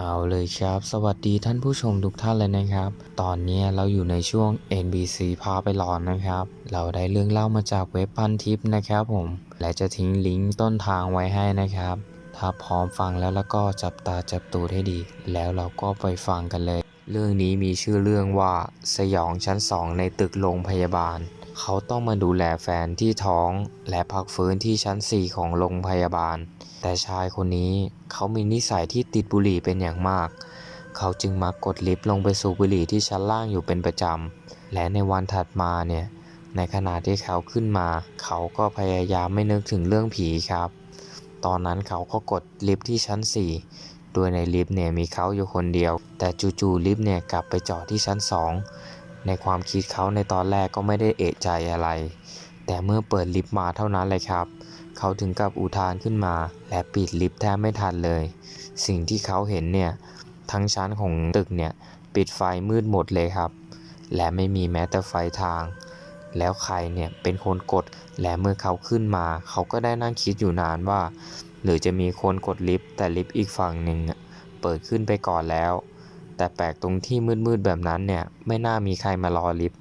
เอาเลยครับ สวัสดีท่านผู้ชมทุกท่านเลยนะครับ ตอนนี้เราอยู่ในช่วง NBC พาไปหลอนนะครับ เราได้เรื่องเล่ามาจากเว็บพันทิปนะครับผม และจะทิ้งลิงก์ต้นทางไว้ให้นะครับ ถ้าพร้อมฟังแล้วแล้วก็จับตาจับตูดให้ดี แล้วเราก็ไปฟังกันเลย เรื่องนี้มีชื่อเรื่องว่าสยองชั้นสองในตึกโรงพยาบาล เขาต้องมาดูแลแฟนที่ท้อง และพักฟื้นที่ชั้น 4 ของโรงพยาบาล แต่ชายคนนี้เขามีนิสัยที่ติดบุหรี่เป็นอย่างมาก เขาจึงมากดลิฟต์ลงไปสูบบุหรี่ที่ชั้นล่างอยู่เป็นประจำ และในวันถัดมาเนี่ย ในขณะที่เขาขึ้นมา เขาก็พยายามไม่นึกถึงเรื่องผีครับ ตอนนั้นเขาก็กดลิฟต์ที่ชั้น 4 โดยในลิฟต์เนี่ยมีเขาอยู่คนเดียว แต่จู่ๆลิฟต์เนี่ยกลับไปจอดที่ชั้น 2 ในความคิดเขาในตอนแรกก็ไม่ได้เอะใจอะไร แต่เมื่อเปิดลิฟต์มาเท่านั้นเลยครับ เขาถึงกับอุทานขึ้นมา และปิดลิฟต์แทบไม่ทันเลย สิ่งที่เขาเห็นเนี่ย ทั้งชั้นของตึกเนี่ย ปิดไฟมืดหมดเลยครับ และไม่มีแม้แต่ไฟทาง แล้วใครเนี่ยเป็นคนกด และเมื่อเขาขึ้นมา เขาก็ได้นั่งคิดอยู่นานว่า หรือจะมีคนกดลิฟต์แต่ลิฟต์อีกฝั่งหนึ่งเปิดขึ้นไปก่อนแล้ว แต่แปลกตรงที่มืดๆแบบนั้นเนี่ย ไม่น่ามีใครมารอลิฟต์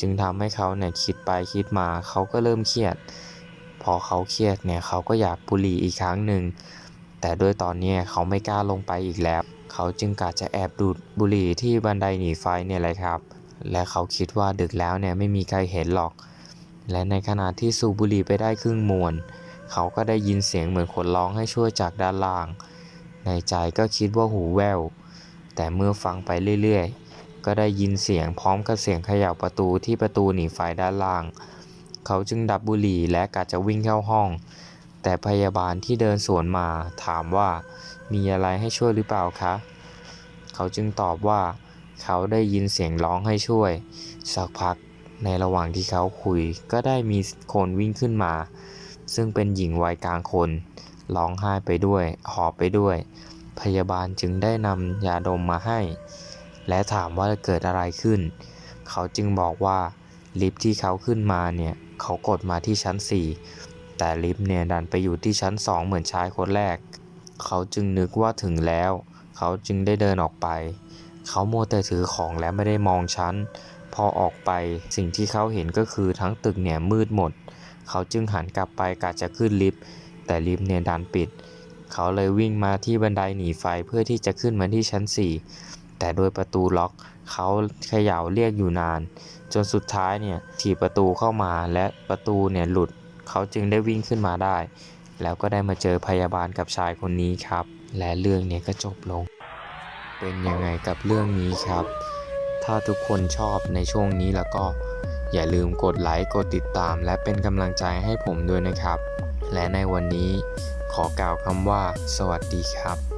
จึงทำให้เขาเนี่ยคิดไปคิดมาเขาก็เริ่มเครียด พอเขาเครียดเนี่ยเขาก็อยากบุหรี่อีกครั้งหนึ่ง แต่ด้วยตอนนี้เขาไม่กล้าลงไปอีกแล้ว เขาจึงกะจะแอบดูดบุหรี่ที่บันไดหนีไฟเนี่ยแหละครับ และเขาคิดว่าดึกแล้วเนี่ยไม่มีใครเห็นหรอก และในขณะที่สูบบุหรี่ไปได้ครึ่งมวน เขาก็ได้ยินเสียงเหมือนคนร้องให้ช่วยจากด้านล่าง ในใจก็คิดว่าหูแววแต่เมื่อฟังไปเรื่อยๆ ก็ได้ยินเสียงพร้อมกับเสียงเขย่าประตูที่ประตูหนีไฟด้านล่าง เขาจึงดับบุหรี่และกะจะวิ่งเข้าห้อง แต่พยาบาลที่เดินสวนมาถามว่ามีอะไรให้ช่วยหรือเปล่าคะ เขาจึงตอบว่า เขาได้ยินเสียงร้องให้ช่วย สักพักในระหว่างที่เขาคุยก็ได้มีคนวิ่งขึ้นมา ซึ่งเป็นหญิงวัยกลางคนร้องไห้ไปด้วย หอบไปด้วย พยาบาลจึงได้นำยาดมมาให้ และถามว่าเกิดอะไรขึ้น เขาจึงบอกว่าลิฟต์ที่เขาขึ้นมาเนี่ยเขากดมาที่ชั้น 4 แต่ลิฟต์เนี่ยดันไปอยู่ที่ชั้น 2 เหมือนชายคนแรก เขาจึงนึกว่าถึงแล้ว เขาจึงได้เดินออกไป เขาโมวแต่ถือของและไม่ได้มองชั้น พอออกไปสิ่งที่เขาเห็นก็คือทั้งตึกเนี่ยมืดหมด เขาจึงหันกลับไปกะจะขึ้นลิฟต์แต่ลิฟต์เนี่ยดันปิด เขาเลยวิ่งมาที่บันไดหนีไฟเพื่อที่จะขึ้นมาที่ชั้น 4 แต่โดยประตูล็อกเขาเขย่าเรียกอยู่นาน จนสุดท้ายเนี่ยถีบประตูเข้ามาและประตูเนี่ยหลุดเขาจึงได้วิ่งขึ้นมาได้ แล้วก็ได้มาเจอพยาบาลกับชายคนนี้ครับ และเรื่องเนี่ยก็จบลง เป็นยังไงกับเรื่องนี้ครับ ถ้าทุกคนชอบในช่วงนี้แล้วก็อย่าลืมกดไลค์กดติดตาม และเป็นกำลังใจให้ผมด้วยนะครับ และในวันนี้ขอกล่าวคำว่า สวัสดีครับ